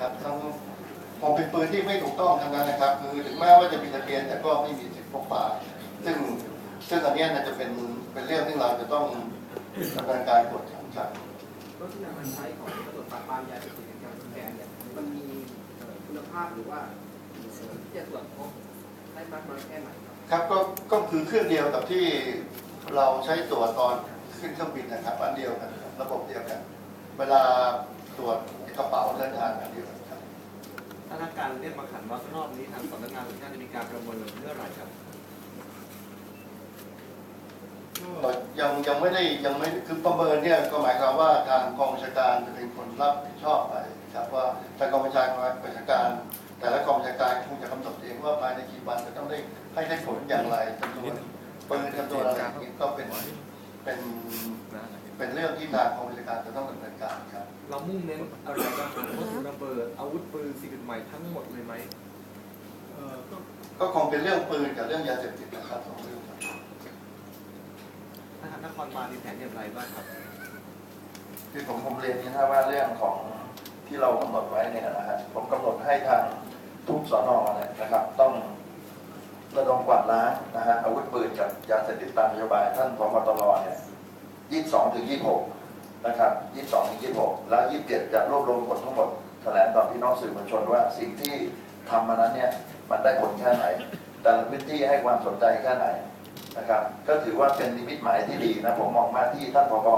ครับทั้งคงเป็นปืนที่ไม่ถูกต้องทั้งนั้นนะครับ คือถึงแม้ว่าจะมีทะเบียนแต่ก็ไม่มีสิทธิ์พกพาซึ่งซึ่งอันเนี้ยน่าจะเป็นเป็นเรื่องที่เราจะต้องดำเนินการกวดขันครับรถที่นำมาใช้ของตำรวจปราบปรามยาเสพติดในการแกนเนี่ยมันมีเอ่อคุณภาพหรือว่าที่จะตรวจพบได้มากน้อยแค่ไหนครับครับก็ก็คือเครื่องเดียวกับที่เราใช้ตรวจตอนขึ้นเครื่องบินนะครับ อันเดียวกันครับระบบเดียวกัน เวลา ตรวจกระเป๋าเดินทางอันเดียวกันครับถ้าทางการเรียกมาขันวัดรอบนี้ทางสำนักงานตำรวจแห่งชาติจะมีการประเมินเมื่อไหร่ครับก็ยังยังไม่ได้ยังไม่คือประเมินเนี่ยก็หมายความว่าทางกองบัญชาการจะเป็นคนรับผิดชอบไปครับว่าทางกองบัญชาการบัญชาการ แต่ละกองบัญชาการคงจะกำหนดเองว่าภายในกี่วันจะต้องได้ให้ได้ผลอย่างไรจำนวนปืนจำนวนอะไรอย่างนี้ก็เป็นเป็น เป็นเรื่องที่ทางกองบัญชาการจะต้องดำเนินการครับ เรามุ่งเน้นอะไรบ้างครับวัตถุระเบิดอาวุธปืนสิ่งผิดกฎหมายทั้งหมดเลยไหมเอ่อก็ก็คงเป็นเรื่องปืนกับเรื่องยาเสพติดนะครับสองเรื่องครับทหารนครบาลมีแผนอย่างไรบ้างครับคือผมผมเรียนนี้นะว่าเรื่องของที่เรากำหนดไว้เนี่ยนะฮะผมกำหนดให้ทางทุกสอนอเนี่ยนะครับ ต้องระดมกวาดล้างนะฮะอาวุธปืนกับยาเสพติดตามนโยบายท่านพบตรเนี่ย 22 ถึง 26 นะครับ 22 ถึง 26 แล้ว 27 จะรวบรวมผลทั้งหมดแถลงต่อพี่น้องสื่อมวลชนว่าสิ่งที่ทำมานั้นเนี่ยมันได้ผลแค่ไหน แต่ละพื้นที่ให้ความสนใจแค่ไหนนะครับ ก็ถือว่าเป็นนิมิตหมายที่ดีนะผมมองมาที่ท่านพบ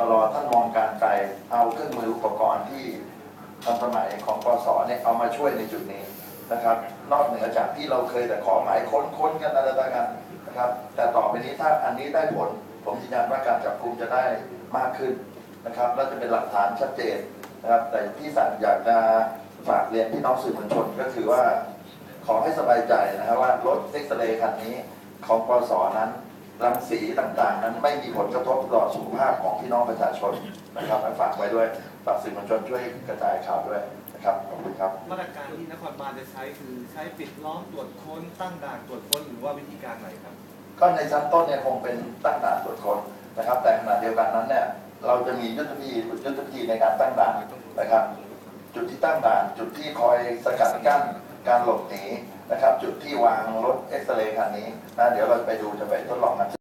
ตลอดท่านมองการไกลเอาเครื่องมืออุปกรณ์ที่ทันสมัยของกสเนี่ยเอามาช่วยในจุดนี้นะครับ นอกเหนือจากที่เราเคยแต่ขอหมายค้นค้นกันอะไรต่างกั นะครับ แต่ต่อไปนี้ถ้าอันนี้ได้ผล ผมยืนยันว่าการจับกลุ่มจะได้มากขึ้นนะครับ และจะเป็นหลักฐานชัดเจนนะครับ แต่ที่สั่งอยากจะฝากเรียนพี่น้องสื่อมวลชนก็คือว่าขอให้สบายใจนะครับว่ารถเอ็กซเรย์คันนี้ของปสนั้น รังสีต่างๆ นั้นไม่มีผลกระทบต่อสุขภาพของพี่น้องประชาชนนะครับฝากไว้ด้วยฝากสื่อมวลชนช่วยกระจายข่าวด้วยนะครับขอบคุณครับมาตรการที่นครบาลจะใช้คือใช้ปิดล้อมตรวจค้นตั้งด่านตรวจค้นหรือว่าวิธีการไหนครับ ก็ในชั้นต้นเนี่ยคงเป็นตั้งด่านตรวจคนนะครับ แต่ขณะเดียวกันนั้นเนี่ยเราจะมียุทธวิธียุทธวิธีในการตั้งด่านนะครับ จุดที่ตั้งด่าน จุดที่คอยสกัดกั้น การหลบหนีนะครับจุดที่วางรถเอ็กซเรย์คันนี้นะเดี๋ยวเราไปดูจะไปทดลองกัน